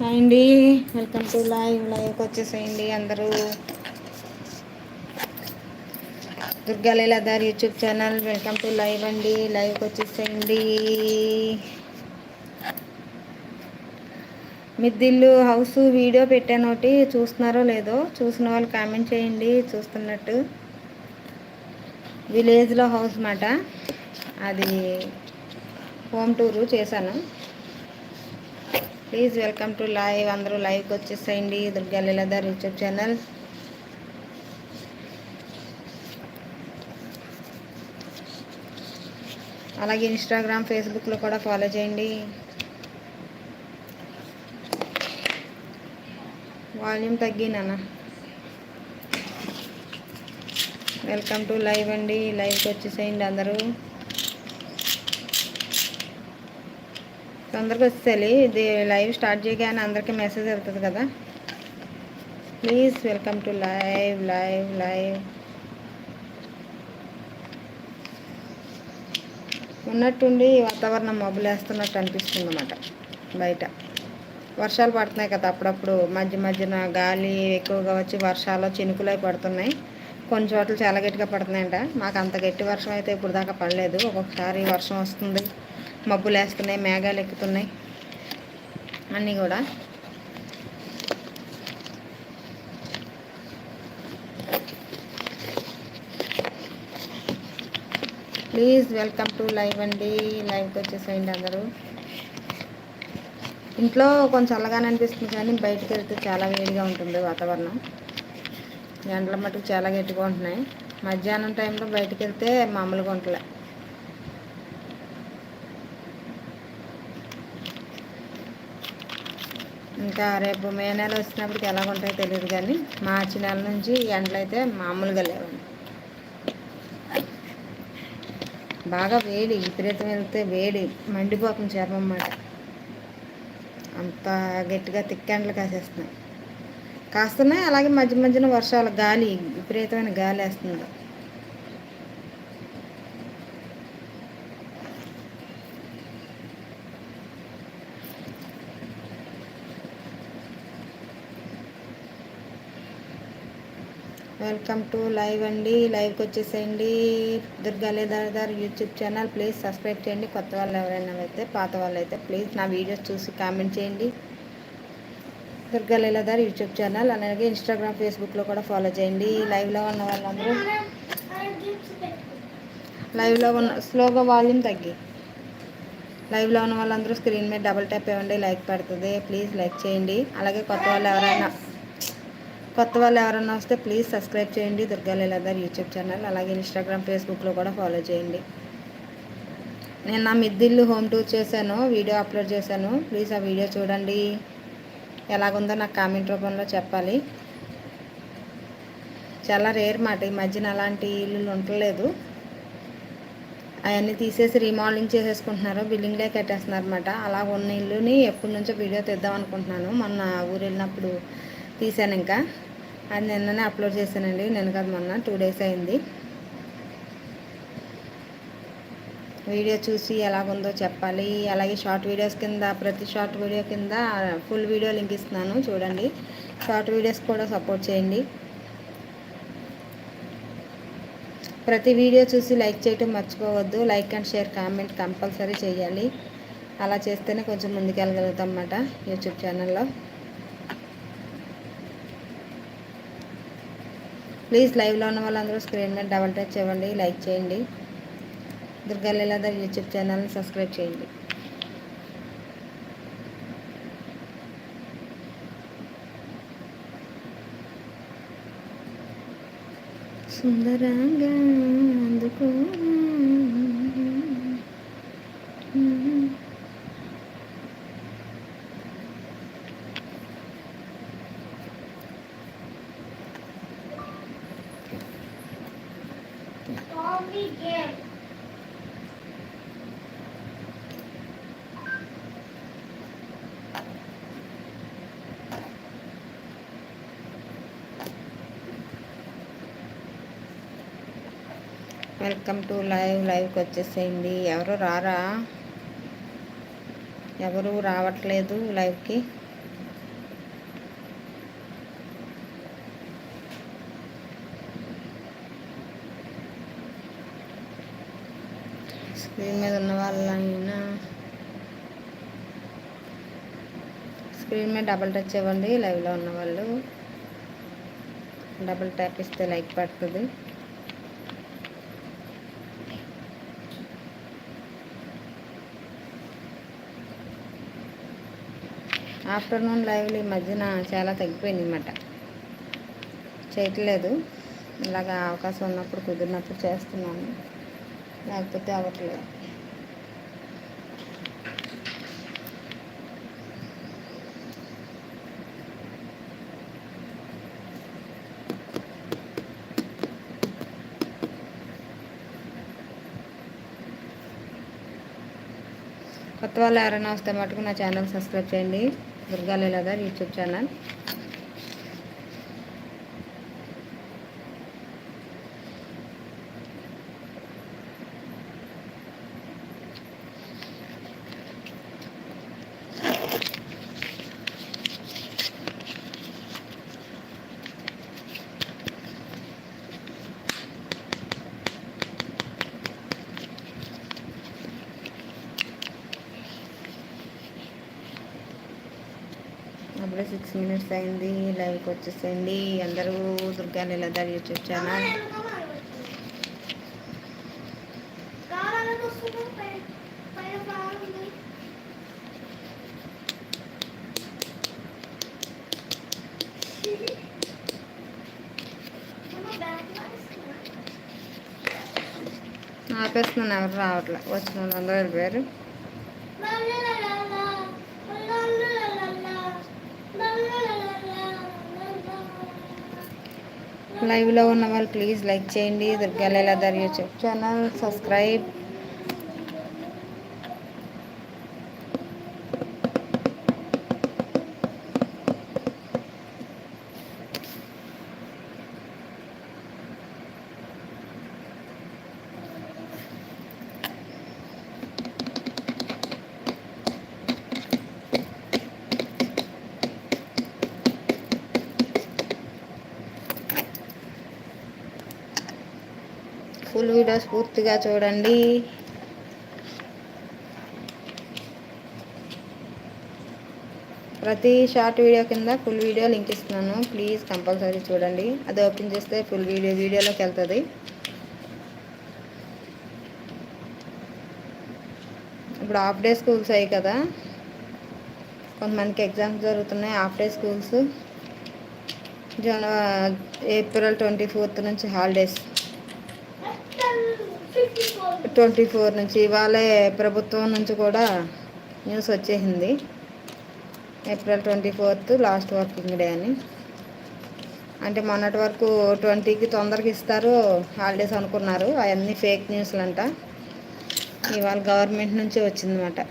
Hi అండి. Welcome to live. లైవ్కి వచ్చేసేయండి అందరూ. Durga Leeladhar YouTube channel. Welcome to live అండి. లైవ్కి వచ్చేసేయండి. మిద్దిల్లు హౌస్ వీడియో పెట్టాను ఒకటి. చూస్తున్నారో లేదో? చూసిన వాళ్ళు కామెంట్ చేయండి. చూస్తున్నట్టు. విలేజ్లో హౌస్ మాట. అది హోమ్ టూరు చేశాను. Please welcome to live. అందరూ లైవ్కి వచ్చేసేయండి. Durga Leeladhar YouTube channel. అలాగే ఇన్స్టాగ్రామ్ ఫేస్బుక్లో కూడా ఫాలో చేయండి. వాల్యూమ్ తగ్గినానా వెల్కమ్ టు లైవ్ అండి. లైవ్కి వచ్చేసేయండి అందరూ. తొందరగా వచ్చేయాలి ఇది లైవ్ స్టార్ట్ చేయగానే అందరికీ మెసేజ్ వెళ్తుంది కదా. Please welcome to live live live ఉన్నట్టుండి వాతావరణం మబ్బులేస్తున్నట్టు అనిపిస్తుంది అన్నమాట బయట. వర్షాలు పడుతున్నాయి కదా అప్పుడప్పుడు. మధ్య మధ్యన గాలి ఎక్కువగా వచ్చి వర్షాలు చినుకులై పడుతున్నాయి. కొన్ని చోట్ల చాలా గట్టిగా పడుతున్నాయంట. మాకు అంత గట్టి వర్షం అయితే ఇప్పుడు దాకా పడలేదు. ఒక్కొక్కసారి వర్షం వస్తుంది. మబ్బులు వేస్తున్నాయి మేఘాలు ఎక్కుతున్నాయి. అన్నీ కూడా. ప్లీజ్ వెల్కమ్ టు లైవ్ అండి. లైవ్కి వచ్చేసేయండి అందరూ. ఇంట్లో కొంచెం చల్లగానే అనిపిస్తుంది కానీ బయటకు వెళ్తే చాలా వేడిగా ఉంటుంది వాతావరణం. ఎండల మటుకు చాలా గట్టిగా ఉంటున్నాయి. మధ్యాహ్నం టైంలో బయటకు వెళ్తే మామూలుగా ఉంటలే ఇంకా రేపు మే నెల వచ్చినప్పటికి ఎలా ఉంటాయో తెలియదు కానీ మార్చి నెల నుంచి ఎండలు అయితే మామూలుగా లేవండి బాగా వేడి విపరీతం వెళ్తే వేడి మండిపోతుంది చర్మం అన్నమాట. అంత గట్టిగా తిక్కెండలు కాసేస్తున్నాయి. కాస్తున్నాయి అలాగే మధ్య మధ్యన వర్షాలు గాలి విపరీతమైన గాలి వేస్తుంది. వెల్కమ్ టు లైవ్ అండి. లైవ్కి వచ్చేసేయండి. Durga Leeladhar YouTube channel. Please subscribe చేయండి. కొత్త వాళ్ళు ఎవరైనా అయితే పాత వాళ్ళు అయితే ప్లీజ్ నా వీడియోస్ చూసి కామెంట్ చేయండి. దుర్గా లీలాధర్ యూట్యూబ్ ఛానల్ అలాగే ఇన్స్టాగ్రామ్ ఫేస్బుక్లో కూడా ఫాలో చేయండి. లైవ్లో ఉన్న వాళ్ళందరూ లైవ్లో ఉన్న స్లోగా వాల్యూమ్ తగ్గి. లైవ్లో ఉన్న వాళ్ళందరూ స్క్రీన్ మీద డబుల్ ట్యాప్ ఇవ్వండి. లైక్ పడుతుంది. ప్లీజ్ లైక్ చేయండి. అలాగే కొత్త వాళ్ళు ఎవరైనా కొత్త వాళ్ళు ఎవరైనా వస్తే ప్లీజ్ సబ్స్క్రైబ్ చేయండి. దుర్గా లీలాధర్ యూట్యూబ్ ఛానల్ అలాగే ఇన్స్టాగ్రామ్ ఫేస్బుక్లో కూడా ఫాలో చేయండి. నేను నా మిద్దిల్లు హోమ్ టూర్ చేశాను వీడియో అప్లోడ్ చేశాను. ప్లీజ్ ఆ వీడియో చూడండి. ఎలాగుందో నాకు కామెంట్ రూపంలో చెప్పాలి. చాలా రేర్ మాట. ఈ మధ్యన అలాంటి ఇల్లు ఉండలేదు. అవన్నీ తీసేసి రీమోడలింగ్ చేసేసుకుంటున్నారు. బిల్డింగ్లే కట్టేస్తున్నారు అనమాట అలా ఉన్న ఇల్లుని ఎప్పటి నుంచో వీడియో తెద్దాం అనుకుంటున్నాను. మొన్న ఊరు వెళ్ళినప్పుడు తీసాను ఇంకా. అది నిన్ననే అప్లోడ్ చేశానండి. నేను కాదు మొన్న టూ డేస్ అయింది. వీడియో చూసి ఎలాగుందో చెప్పాలి. అలాగే షార్ట్ వీడియోస్ కింద ప్రతి షార్ట్ వీడియో కింద ఫుల్ వీడియో లింక్ ఇస్తున్నాను. చూడండి. షార్ట్ వీడియోస్ కూడా సపోర్ట్ చేయండి. ప్రతి వీడియో చూసి లైక్ చేయటం మర్చిపోవద్దు. Like and share comment compulsory చేయాలి. అలా చేస్తేనే కొంచెం ముందుకెళ్ళగలుగుతాం అన్నమాట యూట్యూబ్ ఛానల్లో. ప్లీజ్ లైవ్లో ఉన్న వాళ్ళందరూ స్క్రీన్ మీద డబల్ టచ్ ఇవ్వండి లైక్ చేయండి. దుర్గా లీలాధర్ యూట్యూబ్ ఛానల్ని సబ్స్క్రైబ్ చేయండి. సుందరంగా అందుకో వెల్కమ్ టు లైవ్ లైవ్కి వచ్చేసేయండి. ఎవరు రారా? ఎవరు రావట్లేదు లైవ్కి? స్క్రీన్ మీద ఉన్న వాళ్ళైనా స్క్రీన్ మీద డబల్ టచ్ ఇవ్వండి లైవ్లో ఉన్న వాళ్ళు డబుల్ ట్యాప్ ఇస్తే లైక్ పడుతుంది. ఆఫ్టర్నూన్ లైవ్లు ఈ మధ్యన చాలా తగ్గిపోయింది అన్నమాట చేయట్లేదు. ఇలాగ అవకాశం ఉన్నప్పుడు కుదిరినప్పుడు చేస్తున్నాను. లేకపోతే అవ్వట్లేదు. కొత్త వాళ్ళు ఎవరైనా వస్తే మటుకు నా ఛానల్ సబ్స్క్రైబ్ చేయండి. Durga YouTube channel. అప్పుడే సిక్స్ మినిట్స్ అయింది లైవ్కి వచ్చేసేయండి అందరూ దుర్గా లీలాధర్ యూట్యూబ్ ఛానల్ ఆపేస్తున్నాను ఎవరు రావట్లే. వచ్చిన వాళ్ళందరూ వెళ్ళిపోయారు లైవ్లో ఉన్న వాళ్ళు ప్లీజ్ లైక్ చేయండి. Durga Leeladhar YouTube channel subscribe. Full videos పూర్తిగా చూడండి. ప్రతి షార్ట్ వీడియో కింద ఫుల్ వీడియో లింక్ ఇస్తున్నాను. ప్లీజ్ కంపల్సరీ చూడండి. అది ఓపెన్ చేస్తే ఫుల్ వీడియో వీడియోలోకి వెళ్తుంది. ఇప్పుడు హాఫ్ డే స్కూల్స్ అయ్యి కదా. కొంతమందికి ఎగ్జామ్స్ జరుగుతున్నాయి. Half day schools. జన ఏప్రిల్ ట్వంటీ ఫోర్త్ నుంచి హాలిడేస్. ట్వంటీ ఫోర్ నుంచి ఇవాళే ప్రభుత్వం నుంచి కూడా న్యూస్ వచ్చేసింది. April twenty fourth last working day అని. అంటే మొన్నటి వరకు ట్వంటీకి తొందరగా ఇస్తారు హాలిడేస్ అనుకున్నారు. అవన్నీ ఫేక్ న్యూస్లు అంట ఇవాళ గవర్నమెంట్ నుంచి వచ్చిందన్నమాట.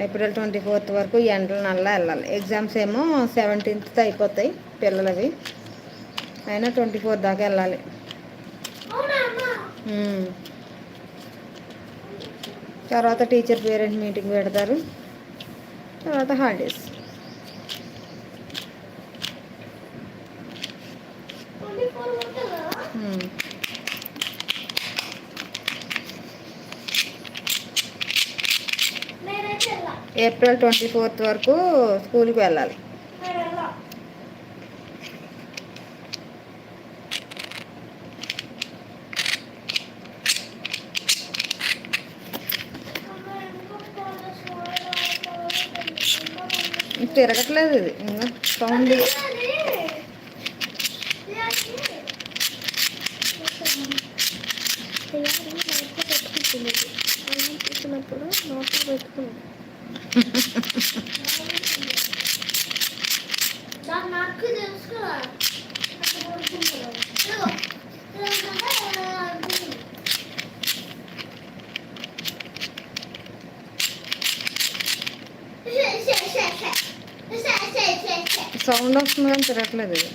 ఏప్రిల్ ట్వంటీ ఫోర్త్ వరకు ఎండల నల్ల వెళ్ళాలి. ఎగ్జామ్స్ ఏమో సెవెంటీన్త్ అయిపోతాయి పిల్లలవి. అయినా ట్వంటీ ఫోర్ దాకా వెళ్ళాలి. తర్వాత టీచర్ పేరెంట్ మీటింగ్ పెడతారు. తర్వాత హాలిడేస్. ఏప్రిల్ ట్వంటీ ఫోర్త్ వరకు స్కూల్కి వెళ్ళాలి. తిరగట్లేదు ఇది. ఇంకా సౌండ్ చూసినప్పుడు నోట్లో పెట్టుకున్నాను నాకు తెలుసు కదా సౌండ్ వస్తుంది కానీ తిరగట్లేదు ఇది.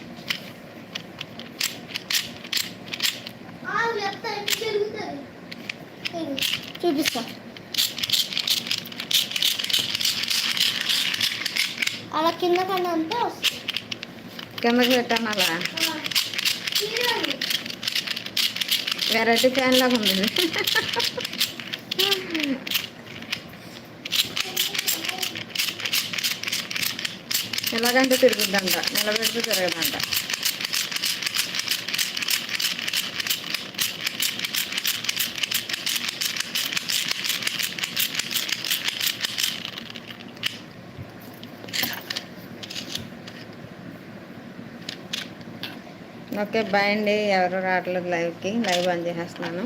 చూపిస్తా. అలా కింద కన్నా అంతా వస్తుంది. కిందకి పెట్టాను అలా. వెరైటీ ఫ్యాన్ లాగా ఉంది ఇది. ఎలాగంటే తిరుగుద్దంట నిలబెడితే తిరగదంట. ఓకే బాయ్ అండి. ఎవరు రావట్లేదు లైవ్కి. లైవ్ బంద్ చేసేస్తున్నాను.